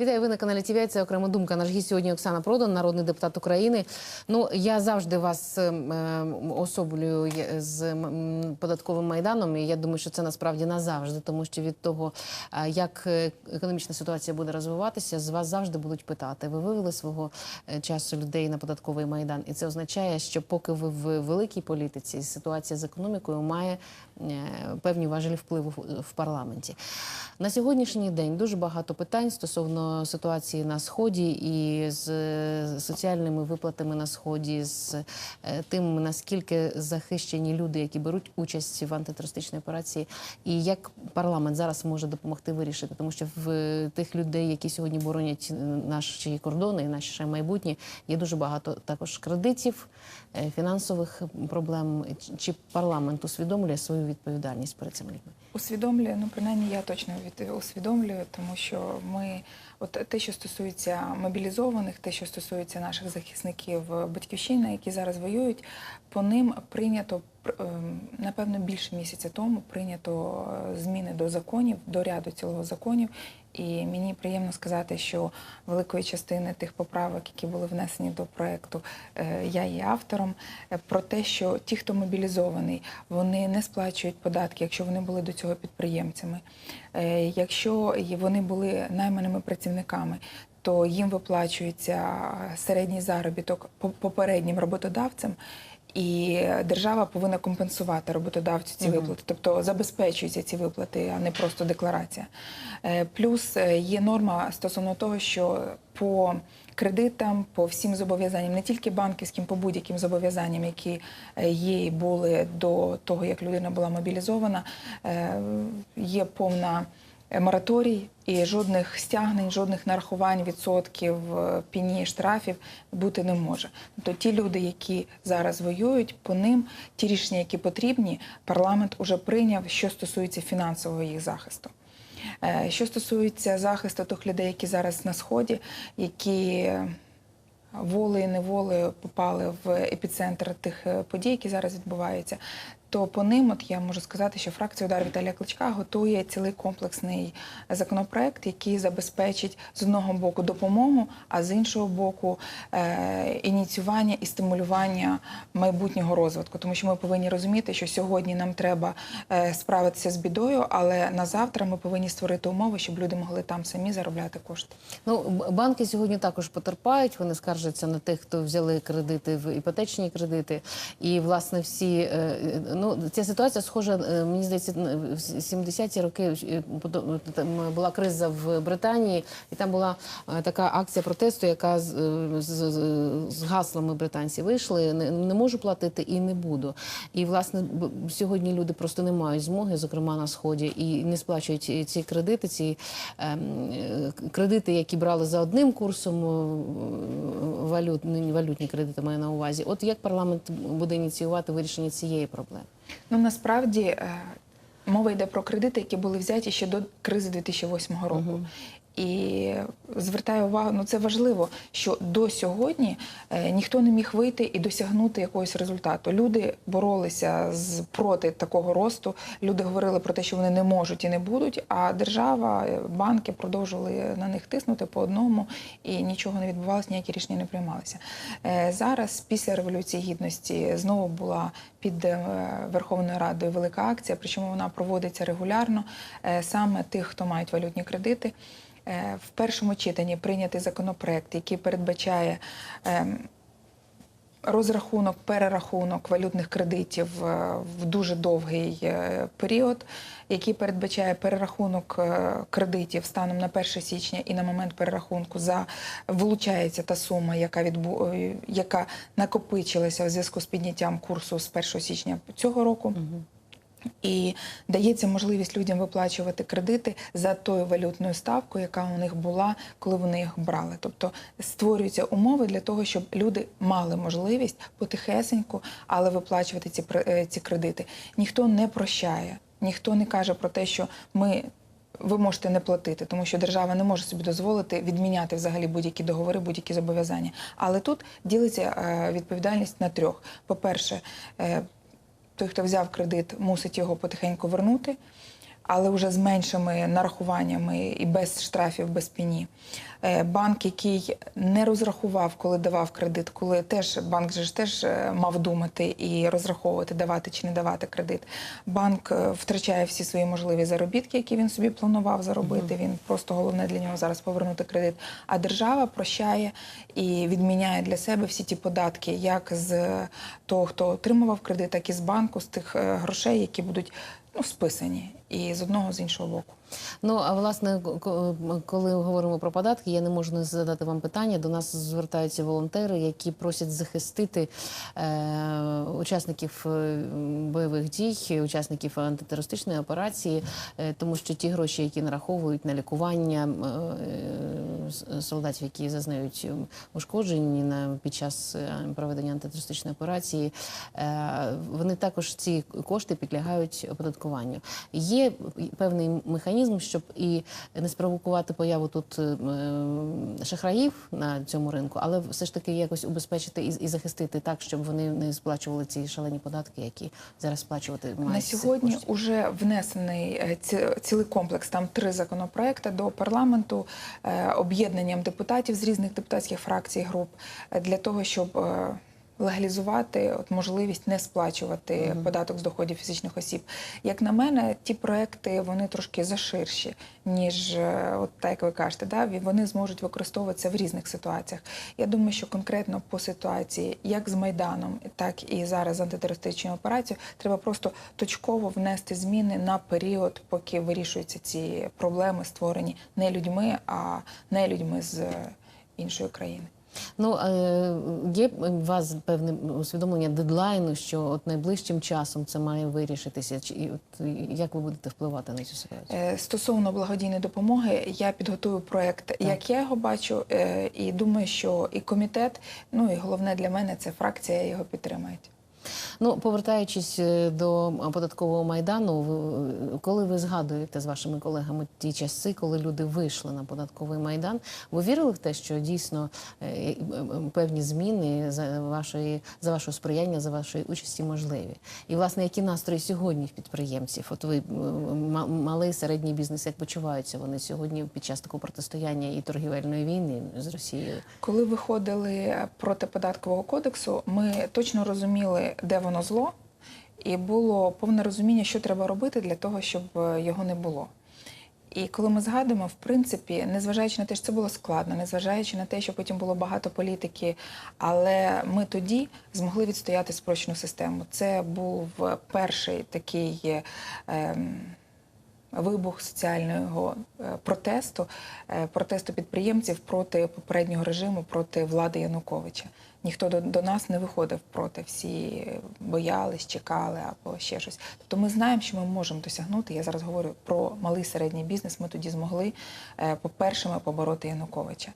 Вітаю, ви на каналі ТВ. Це окрема думка. Наш гість сьогодні Оксана Продан, народний депутат України. Ну я завжди вас ем, ем, особлюю з податковим майданом. І я думаю, що це насправді назавжди, тому що від того, як е, економічна ситуація буде розвиватися, з вас завжди будуть питати. Ви вивели свого е, часу людей на податковий майдан, і це означає, що поки ви в великій політиці, ситуація з економікою має е, певні важелі впливу в- парламенті. На сьогоднішній день дуже багато питань стосовно ситуації на сході і з е, соціальними виплатами на сході, з е, тим наскільки захищені люди, які беруть участь в антитерористичній операції, і як парламент зараз може допомогти вирішити, тому що в тих людей, які сьогодні боронять е, наші кордони і наше майбутнє, є дуже багато також кредитів, е, фінансових проблем. Чи парламент усвідомлює свою відповідальність перед цими людьми? Усвідомлюю, ну принаймні я точно від усвідомлюю, тому що ми, от те, що стосується мобілізованих, те, що стосується наших захисників батьківщини, які зараз воюють, по ним прийнято пр- напевно більше місяця тому прийнято е, зміни до законів, до ряду цілого законів. І мені приємно сказати, що великої частини тих поправок, які були внесені до проекту, е, я є автором. е, Про те, що ті, хто мобілізований, вони не сплачують податки, якщо вони були до цього підприємцями. Якщо вони були найманими працівниками, то їм виплачується середній заробіток попереднім роботодавцям. І держава повинна компенсувати роботодавцю ці виплати, тобто забезпечуються ці виплати, а не просто декларація. Е, Плюс е, є норма стосовно того, що по кредитам, по всім зобов'язанням, не тільки банківським, по будь-яким зобов'язанням, які е, є і були до того, як людина була мобілізована, є повна мораторій і жодних стягнень, жодних нарахувань відсотків е, пені штрафів бути не може. Тобто ті люди, які зараз воюють, по ним ті рішення, які потрібні, парламент уже прийняв, що стосується фінансового їх захисту. Е, Що стосується захисту тих людей, які зараз на сході, які волею неволею попали в епіцентр тих е, подій, які зараз відбуваються. То по ним, от я можу сказати, що фракція удар Віталія Кличка готує цілий комплексний законопроект, який забезпечить з одного боку допомогу, а з іншого боку е, ініціювання і стимулювання майбутнього розвитку. Тому що ми повинні розуміти, що сьогодні нам треба е, справитися з бідою, але на завтра ми повинні створити умови, щоб люди могли там самі заробляти кошти. Ну, банки сьогодні також потерпають. Вони скаржаться на тих, хто взяли кредити в іпотечні кредити. І власне всі е, ну ця ситуація схожа. е, Мені здається, в 70-ті роки е, там була криза в Британії, і там була е, така акція протесту, яка з, е, з, з- гаслами британці вийшли. Не, не можу платити і не буду. І власне сьогодні люди просто не мають змоги, зокрема на сході, і не сплачують ці- кредити, ці ем, е, кредити, які брали за одним курсом е, валют, валютні кредити маю на увазі. От як парламент буде ініціювати вирішення цієї проблеми? Ну насправді е, мова йде про кредити, які були взяті ще до кризи 2008 року. І звертаю увагу, ну це важливо, що до сьогодні е, ніхто не міг вийти і досягнути якогось результату. Люди боролися з проти такого росту. Люди говорили про те, що вони не можуть і не будуть. А держава, е, банки продовжували на них тиснути по одному, і нічого не відбувалося, ніякі рішення не приймалися. Е, Зараз, після революції гідності, знову була під Верховною Радою велика акція, причому вона проводиться регулярно. Саме тих, хто мають валютні кредити. Е, В першому читанні прийнятий законопроект, який передбачає ем, розрахунок, перерахунок валютних кредитів е, в дуже довгий е, період, який передбачає перерахунок кредитів станом на 1 січня і на момент перерахунку за вилучається та сума, яка відбу... яка накопичилася в зв'язку з підняттям курсу з 1 січня цього року. І дається можливість людям виплачувати кредити за тою валютною ставкою, яка у них була, коли вони їх брали. Тобто створюються умови для того, щоб люди мали можливість потихесеньку, але виплачувати ці е, ці кредити. Ніхто не прощає, ніхто не каже про те, що ми. Ви можете не платити, тому що держава не може собі дозволити відміняти взагалі будь-які договори, будь-які зобов'язання. Але тут ділиться е, відповідальність на трьох: по-перше, е, той, хто взяв кредит, мусить його потихеньку вернути, але вже з меншими нарахуваннями і без штрафів, без пені. Е, Банк, який не розрахував, коли давав кредит, коли теж банк же ж теж е, мав думати і розраховувати, давати чи не давати кредит. Банк е, втрачає всі свої можливі заробітки, які він собі планував заробити. Він просто головне для нього зараз повернути кредит. А держава прощає і відміняє для себе всі ті податки, як з того, хто отримував кредит, так і з банку, з тих грошей, які будуть ну, списані, і з одного з іншого боку. Ну а власне, коли говоримо про податки, я не можу не задати вам питання. До нас звертаються волонтери, які просять захистити е, учасників е, бойових дій, учасників антитерористичної операції, е, тому що ті гроші, які нараховують на лікування е, солдатів, які зазнають ушкоджень на під час е, проведення антитерористичної операції, е, вони також ці кошти підлягають оподаткуванню. Є певний механізм, щоб і не спровокувати появу тут е, шахраїв на цьому ринку, але все ж таки якось убезпечити і, захистити так, щоб вони не сплачували ці шалені податки, які зараз сплачувати мають. На сьогодні вже внесений е, цілий комплекс. Там три законопроекти до парламенту е, об'єднанням депутатів з різних депутатських фракцій груп для того, щоб легалізувати от можливість не сплачувати податок з доходів фізичних осіб. Як на мене, ті проекти вони трошки заширші, ніж е, от так як ви кажете, да? вони зможуть використовуватися в різних ситуаціях. Я думаю, що конкретно по ситуації, як з Майданом, так і зараз з антитерористичною операцією, треба просто точково внести зміни на період, поки вирішуються ці проблеми, створені не людьми, а не людьми з е, іншої країни. Ну е, є у вас певне усвідомлення дедлайну, що от найближчим часом це має вирішитися. Чи і от як ви будете впливати на цю ситуацію? Е, Стосовно благодійної допомоги, я підготую проект, як я його бачу, е, і думаю, що і комітет, ну і головне для мене це фракція його підтримають. Ну, повертаючись е, до податкового майдану, ви- коли ви згадуєте з вашими колегами ті часи, коли люди вийшли на податковий майдан, ви вірили в те, що дійсно е, е, певні зміни за вашої за вашого сприяння, за вашої участі можливі? І власне, які настрої сьогодні в підприємців? От ви е, малий середній бізнес, як почуваються вони сьогодні під час такого протистояння і торгівельної війни з Росією? Коли виходили проти податкового кодексу, ми точно розуміли, де воно зло, і було повне розуміння, що треба робити для того, щоб е, його не було. І коли ми згадуємо, в принципі, незважаючи на те, що це було складно, незважаючи на те, що потім було багато політики, але ми тоді змогли відстояти спрощену систему. Це був перший такий. е, ем, вибух соціального е, протесту, е, протесту підприємців проти попереднього режиму, проти влади Януковича. Ніхто до, до нас не виходив проти, всі боялись, чекали або ще щось. Тобто ми знаємо, що ми можемо досягнути. Я зараз говорю про малий середній бізнес. Ми тоді змогли е, по-першими побороти Януковича.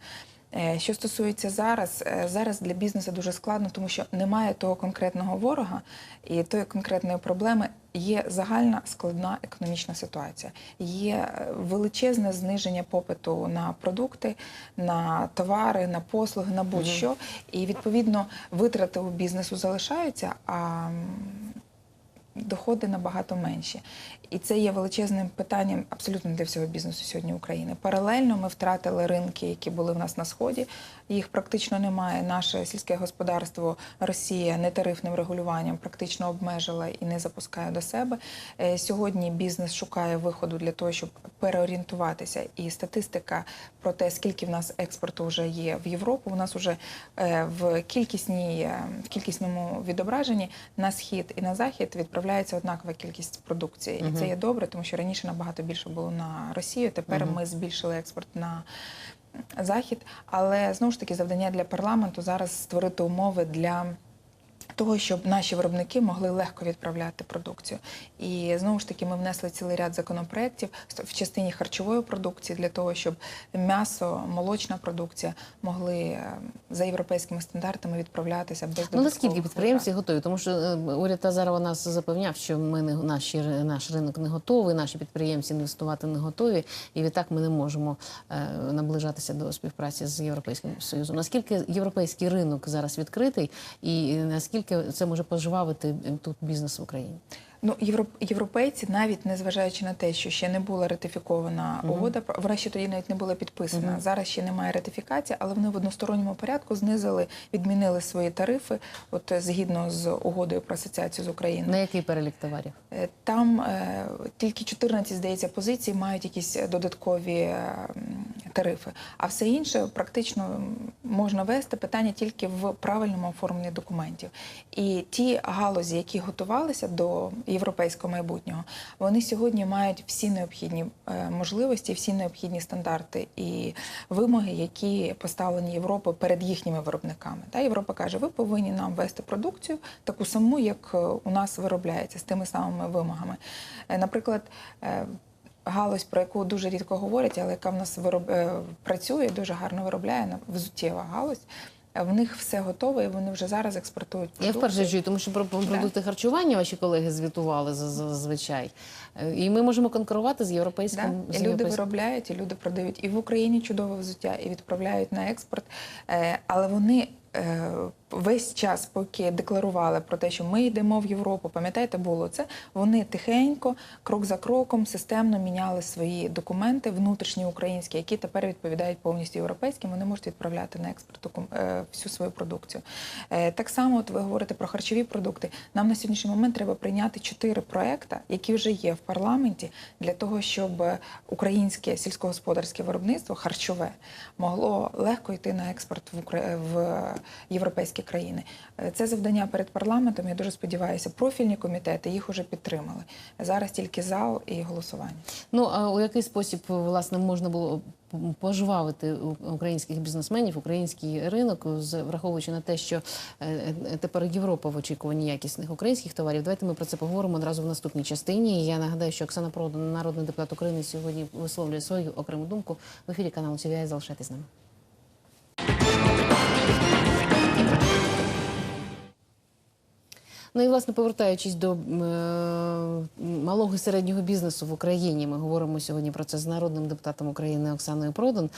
Е, Що стосується зараз, е, зараз для бізнесу дуже складно, тому що немає того конкретного ворога і тої конкретної проблеми. Є загальна складна економічна ситуація, є е, величезне зниження попиту на продукти, на товари, на послуги, на будь-що. І відповідно витрати у бізнесу залишаються, а доходи набагато менші. І це є величезним питанням абсолютно для всього бізнесу сьогодні України. Паралельно ми втратили ринки, які були в нас на сході. Їх практично немає. Наше сільське господарство Росія нетарифним регулюванням практично обмежила і не запускає до себе. Е, Сьогодні бізнес шукає виходу для того, щоб переорієнтуватися. І статистика про те, скільки в нас експорту вже є в Європу, у нас вже е, в кількісній е, в кількісному відображенні на схід і на захід відправляється однакова кількість продукції. І це є добре, тому що раніше набагато більше було на Росію. Тепер ми збільшили експорт на захід. Але знову ж таки завдання для парламенту зараз створити умови для. Того, щоб наші виробники могли легко відправляти продукцію, і знову ж таки ми внесли цілий ряд законопроєктів в частині харчової продукції для того, щоб м'ясо, молочна продукція могли е, за європейськими стандартами відправлятися без Ну наскільки підприємці готові? Тому що е, уряд Тазарова нас запевняв, що ми не наші наш ринок не готовий, наші підприємці інвестувати не готові, і відтак ми не можемо е, наближатися до співпраці з європейським союзом. Наскільки європейський ринок зараз відкритий, і наскільки це може пожвавити тут бізнес в Україні? Ну, європ- європейці, навіть незважаючи на те, що ще не була ратифікована угода, про- вона ще тоді навіть не була підписана. Зараз ще немає ратифікації, але вони в односторонньому порядку знизили, відмінили свої тарифи, от е, згідно з угодою про асоціацію з Україною. На який перелік товарів? Е, Там е, тільки 14, здається, позицій мають якісь додаткові е, тарифи, а все інше практично можна вести питання тільки в правильному оформленні документів. І ті галузі, які готувалися до європейського майбутнього, вони сьогодні мають всі необхідні е, можливості, всі необхідні стандарти і вимоги, які поставлені Європою перед їхніми виробниками. Та Європа каже, ви повинні нам вести продукцію таку саму, як е, у нас виробляється з тими самими вимогами. Е, Наприклад. Галузь, про яку дуже рідко говорять, але яка в нас вироб... працює, дуже гарно виробляє взуттєва галузь. В них все готове, і вони вже зараз експортують Я вперше чую, тому що про про продукти харчування ваші колеги звітували за- за- зазвичай. Е, І ми можемо конкурувати з Да? європейським. з І люди європейським- виробляють, і люди продають і в Україні чудове взуття, і відправляють на експорт. Е, Але вони е, весь час, поки декларували про те, що ми йдемо в Європу, пам'ятаєте, було це. Вони тихенько, крок за кроком, системно міняли свої документи внутрішні українські, які тепер відповідають повністю європейським. Вони можуть відправляти на експорт всю свою продукцію. Так само, от ви говорите про харчові продукти. Нам на сьогоднішній момент треба прийняти чотири проекти, які вже є в парламенті, для того, щоб українське сільськогосподарське виробництво харчове могло легко йти на експорт в в європейські країни. Е, Це завдання перед парламентом. Я дуже сподіваюся, профільні комітети їх уже підтримали. Зараз тільки зал і голосування. Ну а у який спосіб власне можна було пожвавити українських бізнесменів, український ринок, враховуючи на те, що е, е, тепер Європа в очікуванні якісних українських товарів. Давайте ми про це поговоримо одразу в наступній частині. Я нагадаю, що Оксана Продан, народний депутат України, сьогодні висловлює свою окрему думку в ефірі каналу ТВІ. Залишайтесь з нами. Ну і власне повертаючись до е, малого і середнього бізнесу в Україні, ми говоримо сьогодні про це з народним депутатом України Оксаною Продан.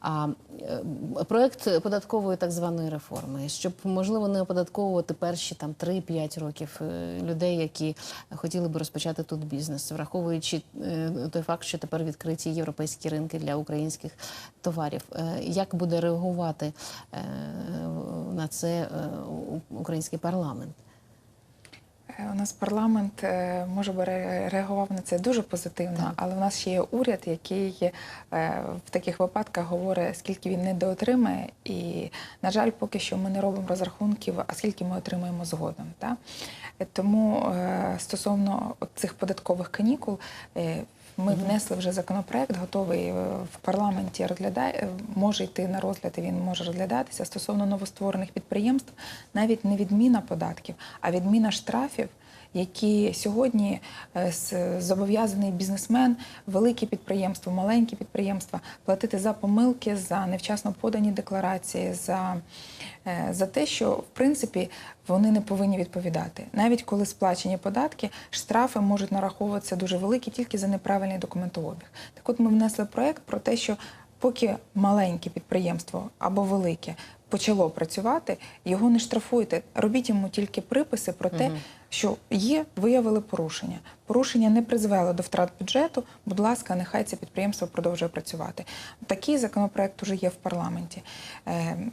А е, проект податкової так званої реформи, щоб можливо не оподатковувати перші там 3-5 років е, людей, які хотіли би розпочати тут бізнес, враховуючи е, той факт, що тепер відкриті європейські ринки для українських товарів. Е, Як буде реагувати е, на це е, український парламент? Е, У нас парламент е, може би реагував на це дуже позитивно, але в нас ще є уряд, який е, в таких випадках говорить, скільки він недоотримає. І, на жаль, поки що ми не робимо розрахунків, а скільки ми отримаємо згодом. Та? Е, Тому стосовно цих податкових канікул. Ми внесли вже законопроект, готовий е, в парламенті розглядає, е, може йти на розгляд, і він може розглядатися стосовно новостворених підприємств, навіть не відміна податків, а відміна штрафів, які сьогодні е, зобов'язаний бізнесмен, великі підприємства, маленькі підприємства платити за помилки, за невчасно подані декларації, за, е, за те, що в принципі вони не повинні відповідати. Навіть коли сплачені податки, штрафи можуть нараховуватися дуже великі тільки за неправильний документообіг. Так от ми внесли проект про те, що поки маленьке підприємство або велике почало працювати, його не штрафуйте. Робіть йому тільки приписи про те, що є, виявили порушення. Порушення не призвело до втрат бюджету. Будь ласка, нехай це підприємство продовжує працювати. Такий законопроект уже є в парламенті. Ем,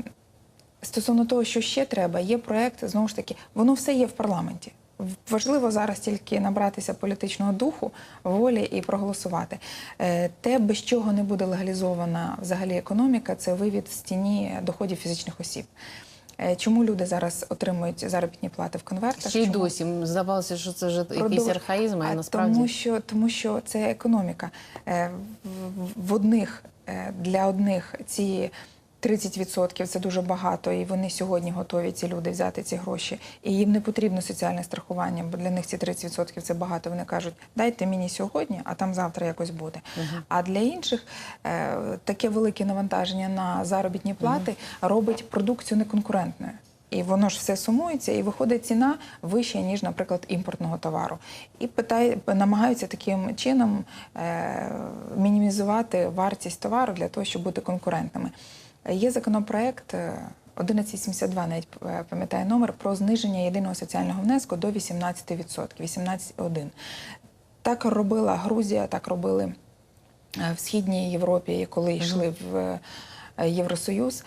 Стосовно того, що ще треба, є проект, знову ж таки, воно все є в парламенті. Важливо зараз тільки набратися політичного духу, волі і проголосувати. Е, Те, без чого не буде легалізована взагалі економіка, це вивід з тіні доходів фізичних осіб. Е, Чому люди зараз отримують заробітні плати в конвертах? Ще й Чому? досі здавалося, що це вже якийсь архаїзм, а насправді тому, що тому що це економіка. Е, в- В одних е, для одних ці 30% це дуже багато, і вони сьогодні готові ці люди взяти ці гроші. І їм не потрібно соціальне страхування, бо для них ці 30% це багато. Вони кажуть, дайте мені сьогодні, а там завтра якось буде. А для інших е, таке велике навантаження на заробітні плати робить продукцію неконкурентною. І воно ж все сумується, і виходить ціна вища, ніж, наприклад, імпортного товару. І питає, намагаються таким чином е, мінімізувати вартість товару для того, щоб бути конкурентними. Є законопроект, е, 1172 навіть пам'ятає пам'ятаю номер про зниження єдиного соціального внеску до 18%, 18,1%. Так робила Грузія, так робили е, в Східній Європі, коли йшли в е, Євросоюз.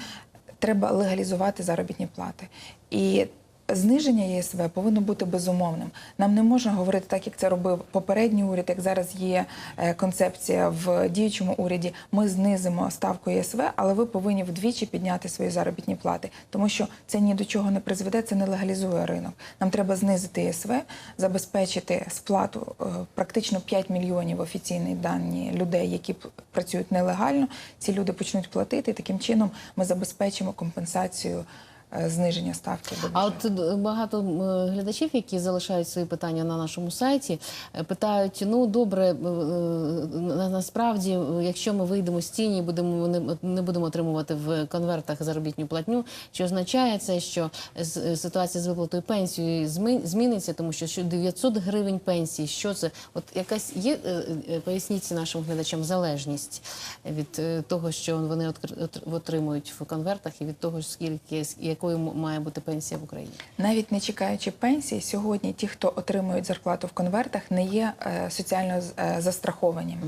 Треба легалізувати заробітні плати. І зниження ЄСВ повинно бути безумовним. Нам не можна говорити так, як це робив попередній уряд, як зараз є е, концепція в діючому уряді. Ми знизимо ставку ЄСВ, але ви повинні вдвічі підняти свої заробітні плати, тому що це ні до чого не призведе, це не легалізує ринок. Нам треба знизити ЄСВ, забезпечити сплату е, практично 5 мільйонів офіційні дані людей, які працюють нелегально. Ці люди почнуть платити. Таким чином ми забезпечимо компенсацію зниження ставки. ДБЖ. А от е, багато глядачів, які залишають свої питання на нашому сайті, е, питають: ну добре, е, е, на- насправді, е, якщо ми вийдемо з тіні, будемо не, будемо отримувати в конвертах заробітну платню, чи означає це, що е, ситуація з виплатою пенсії зміниться, тому що що 900 гривень пенсії, що це? От якась є е, е, поясніть нашим глядачам залежність від е, того, що вони отримують в конвертах, і від того, скільки с- якою має бути пенсія в Україні. Навіть не чекаючи пенсії, сьогодні ті, хто отримують зарплату в конвертах, не є е, соціально е, застрахованими.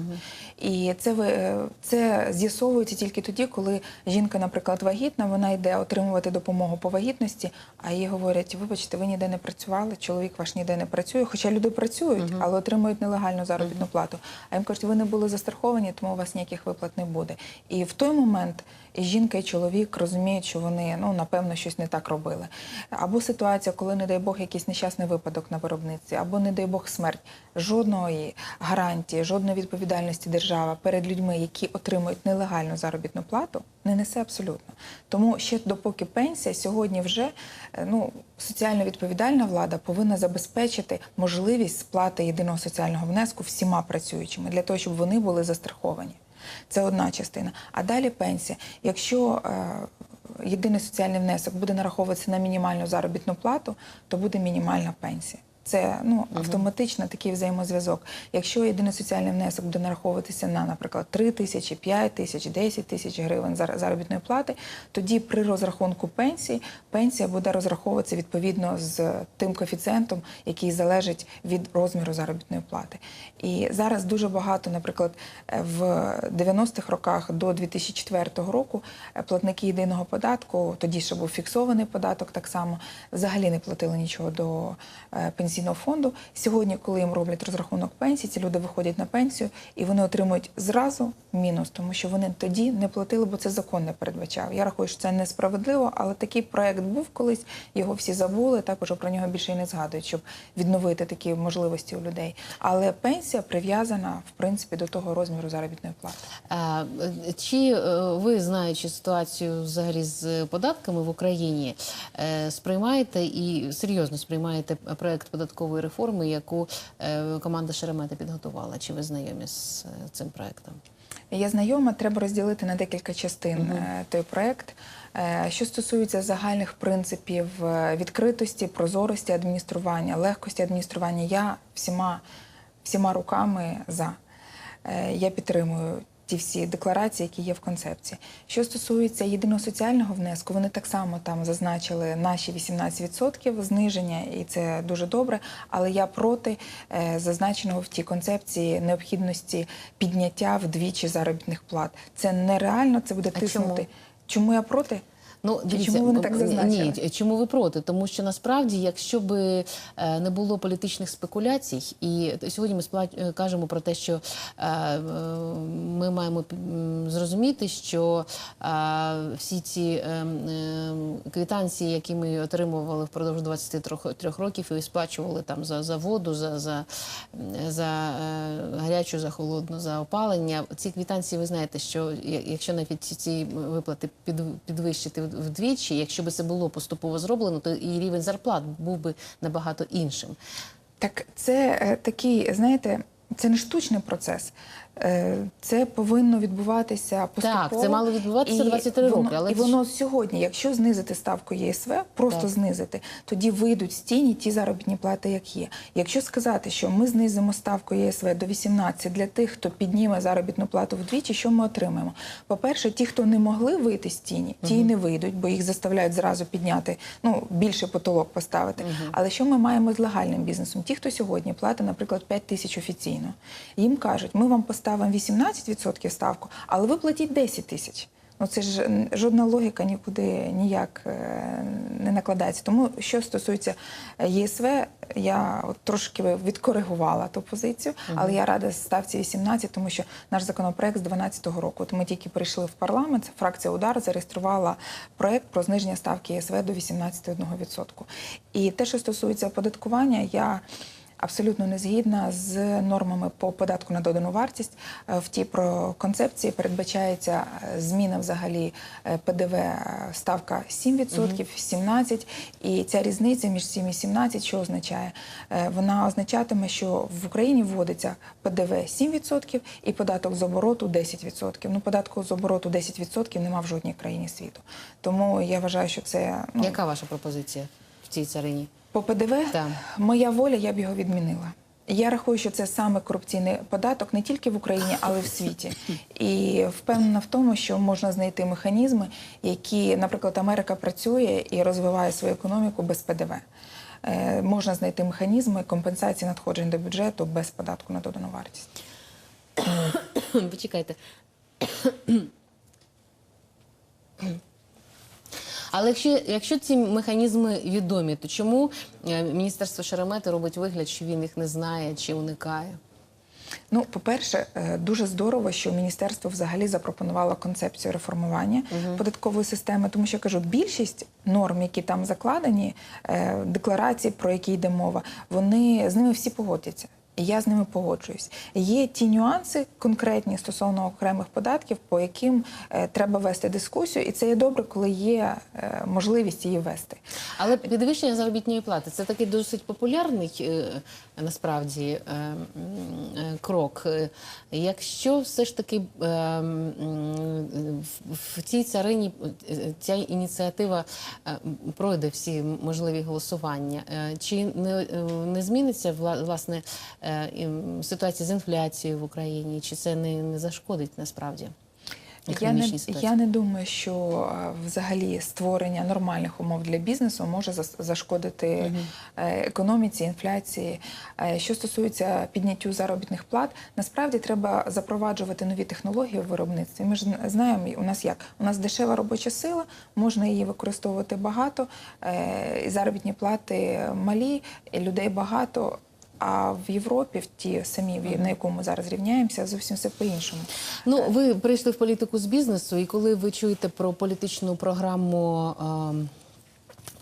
І це е, це з'ясовується тільки тоді, коли жінка, наприклад, вагітна, вона йде отримувати допомогу по вагітності, а їй говорять: вибачте, ви ніде не працювали, чоловік ваш ніде не працює. Хоча люди працюють, але отримують нелегальну заробітну плату. А їм кажуть, ви не були застраховані, тому у вас ніяких виплат не буде. І в той момент і жінка і чоловік розуміють, що вони ну напевно щось не так робили. Або ситуація, коли, не дай Бог, якийсь нещасний випадок на виробництві, або не дай Бог смерть. Жодної гарантії, жодної відповідальності держава перед людьми, які отримують нелегальну заробітну плату, не несе абсолютно. Тому ще допоки пенсія сьогодні вже е, ну соціально відповідальна влада повинна забезпечити можливість сплати єдиного соціального внеску всіма працюючими для того, щоб вони були застраховані. Це одна частина. А далі пенсія. Якщо е, єдиний соціальний внесок буде нараховуватися на мінімальну заробітну плату, то буде мінімальна пенсія. Це ну автоматично такий взаємозв'язок. Якщо єдиний соціальний внесок буде нараховуватися на, наприклад, 3 тисячі, 5 тисяч, 10 тисяч гривень зар- заробітної плати, тоді при розрахунку пенсії пенсія буде розраховуватися відповідно з тим коефіцієнтом, який залежить від розміру заробітної плати. І зараз дуже багато, наприклад, е, в 90-х роках до 2004 року е, платники єдиного податку, тоді ще був фіксований податок, так само взагалі не платили нічого до е, пенсійного фонду. Сьогодні, коли їм роблять розрахунок пенсії, ці люди виходять на пенсію і вони отримують зразу мінус, тому що вони тоді не платили, бо це закон не передбачав. Я рахую, що це несправедливо, але такий проект був колись, його всі забули, також про нього більше і не згадують, щоб відновити такі можливості у людей. Але пенсія прив'язана в принципі до того розміру заробітної плати. А, Чи е, ви, знаючи ситуацію взагалі з податками в Україні, е, сприймаєте і серйозно сприймаєте проект податкової реформи, яку е, команда Шеремета підготувала? Чи ви знайомі з е, цим проектом? Я знайома, треба розділити на декілька частин е, той проект. Що стосується загальних принципів відкритості, прозорості адміністрування, легкості адміністрування, я всіма, всіма руками за. Я підтримую ті всі декларації, які є в концепції. Що стосується єдиного соціального внеску, вони так само там зазначили наші 18% зниження, і це дуже добре. Але я проти е, зазначеного в тій концепції необхідності підняття вдвічі заробітних плат. Це нереально, це буде тиснути. чому? Чому я проти? Ну, Чи чому вони так зазначили? Ні, чому ви проти? Тому що насправді, якщо би е, не було політичних спекуляцій, і сьогодні ми спла- е, кажемо про те, що е, ми маємо зрозуміти, що е, всі ці е, е, квитанції, які ми отримували впродовж 23 років, і сплачували там за, за воду, за, за, за е, гарячу, за холодну, за опалення. Ці квитанції, ви знаєте, що якщо навіть ці- виплати під, підвищити вдвічі, якщо би це було поступово зроблено, то і рівень зарплат був би набагато іншим. Так це е, такий, знаєте, це не штучний процес. Е, Це повинно відбуватися поступово. Так, це мало відбуватися І 23 воно- роки, але і воно сьогодні, якщо знизити ставку ЄСВ, просто Так. знизити, тоді вийдуть з тіні ті заробітні плати, як є. Якщо сказати, що ми знизимо ставку ЄСВ до 18 для тих, хто підніме заробітну плату вдвічі, що ми отримаємо? По-перше, ті, хто не могли вийти з тіні, ті й не вийдуть, бо їх заставляють зразу підняти, ну більше потолок поставити. Але що ми маємо з легальним бізнесом? Ті, хто сьогодні платить, наприклад, 5 тисяч офіційно, їм кажуть, ми вам поставимо 18% ставку, але ви платіть 10 тисяч. Ну це ж жодна логіка нікуди ніяк е, не накладається. Тому що стосується е, ЄСВ, я от трошки відкоригувала ту позицію, але я рада ставці 18, тому що наш законопроект з 2012 року. От ми тільки прийшли в парламент. Фракція Удар зареєструвала проект про зниження ставки ЄСВ до 18,1%. І те, що стосується оподаткування, я Абсолютно не згідна з нормами по податку на додану вартість. Е, В тій про концепції передбачається е, зміна взагалі е, ПДВ ставка 7%, 17%. І ця різниця між 7 і 17, що означає? Вона означатиме, що в Україні вводиться ПДВ 7% і податок з обороту 10%. Ну, податку з обороту 10% нема в жодній країні світу. Тому я вважаю, що це ну, Яка ваша пропозиція цій царині? по ПДВ Так. моя воля, я б його відмінила. Я рахую, що це саме корупційний податок не тільки в Україні, але й в світі. І впевнена в тому, що можна знайти механізми, які, наприклад, Америка працює і розвиває свою економіку без ПДВ. Е, можна знайти механізми компенсації надходжень до бюджету без податку на додану вартість. Ви чекайте. Але якщо, якщо ці механізми відомі, то чому е, міністерство Шеремети робить вигляд, що він їх не знає чи уникає? Ну, по-перше, е, дуже здорово, що міністерство взагалі запропонувало концепцію реформування податкової системи, тому що я кажу, більшість норм, які там закладені, е, декларації, про які йде мова, вони з ними всі погодяться. Я з ними погоджуюсь. Є ті нюанси конкретні стосовно окремих податків, по яким е, треба вести дискусію, і це є добре, коли є е, можливість її вести. Але підвищення заробітної плати це такий досить популярний е, насправді е, е, крок. Якщо все ж таки е, в- в цій царині ця ініціатива е, пройде всі можливі голосування, е, чи не, е, не зміниться вла- власне е, ситуація з інфляцією в Україні, чи це не, не зашкодить насправді? Я не, ситуації? я не думаю, що е, взагалі створення нормальних умов для бізнесу може зашкодити е, економіці, інфляції. Що стосується підняттю заробітних плат, насправді треба запроваджувати нові технології в виробництві. Ми ж знаємо, у нас як у нас дешева робоча сила, можна її використовувати багато, заробітні плати малі, людей багато. А в Європі, в ті самі, на якому ми зараз рівняємося, зовсім все по-іншому. Ну, ви прийшли в політику з бізнесу, і коли ви чуєте про політичну програму ем,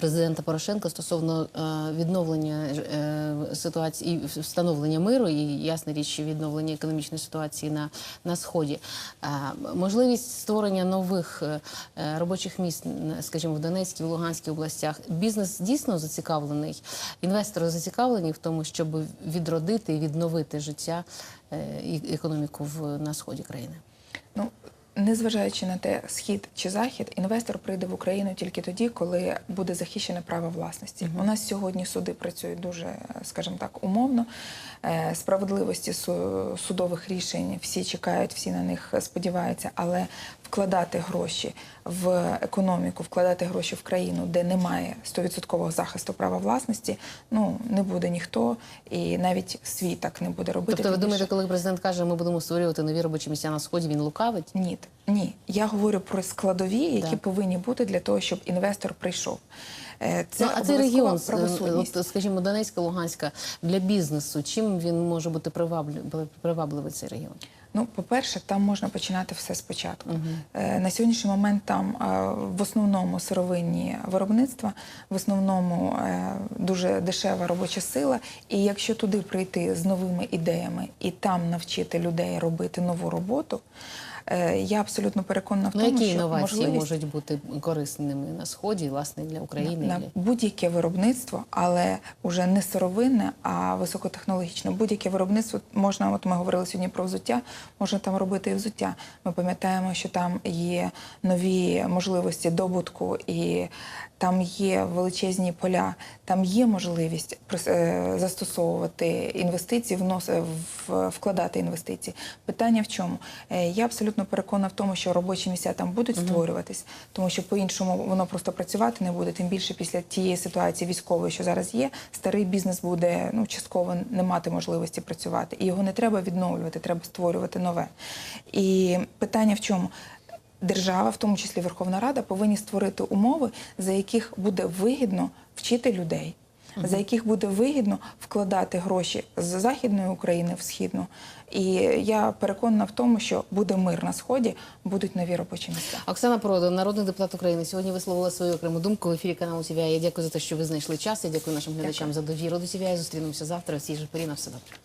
президента Порошенка стосовно е, відновлення е, ситуації встановлення миру, і ясна річ, відновлення економічної ситуації на, на сході, е, можливість створення нових робочих місць, скажімо, в Донецькій, в Луганській областях, бізнес дійсно зацікавлений, інвестори зацікавлені в тому, щоб відродити і відновити життя і економіку в на сході країни. Ну, незважаючи на те, схід чи захід, інвестор прийде в Україну тільки тоді, коли буде захищене право власності. У нас сьогодні суди працюють дуже, скажімо так, умовно. Е, Справедливості судових рішень всі чекають, всі на них сподіваються, але вкладати гроші в економіку, вкладати гроші в країну, де немає 100% захисту права власності, ну не буде ніхто, і навіть світ так не буде робити. Тобто, ви думаєте, коли президент каже, ми будемо створювати нові робочі місця на сході, він лукавить? ні, ні. Я говорю про складові, які Так. повинні бути для того, щоб інвестор прийшов. Е, Це ну, а цей регіон, от, скажімо, Донецька, Луганська для бізнесу. Чим він може бути приваблю- привабливий цей регіон? Ну, по-перше, там можна починати все спочатку. Е, На сьогоднішній момент там е, в основному сировинні виробництва, в основному е, дуже дешева робоча сила. І якщо туди прийти з новими ідеями і там навчити людей робити нову роботу, е, я абсолютно переконана в Ну, тому, які що інновації можливість можуть бути корисними на сході, власне, для України? на на будь-яке виробництво, але вже не сировинне, а високотехнологічне. Будь-яке виробництво можна, от ми говорили сьогодні про взуття, можна там робити і взуття. Ми пам'ятаємо, що там є нові можливості добутку і там є величезні поля, там є можливість е, застосовувати інвестиції, внос, е, в- вкладати інвестиції. Питання в чому? Е, Я абсолютно переконана в тому, що робочі місця там будуть створюватись, тому що по-іншому воно просто працювати не буде. Тим більше після тієї ситуації військової, що зараз є, старий бізнес буде ну частково не мати можливості працювати, і його не треба відновлювати, треба створювати нове. І питання в чому? Держава, в тому числі Верховна Рада, повинні створити умови, за яких буде вигідно вчити людей, за яких буде вигідно вкладати гроші з західної України в східну. І я переконана в тому, що буде мир на сході, будуть нові робочі місця. Оксана Продан, народний депутат України, сьогодні висловила свою окрему думку в ефірі каналу TVI. Я дякую за те, що ви знайшли час. Я дякую нашим глядачам за довіру до TVI. Зустрінемося завтра. Всі ж порі на все добре.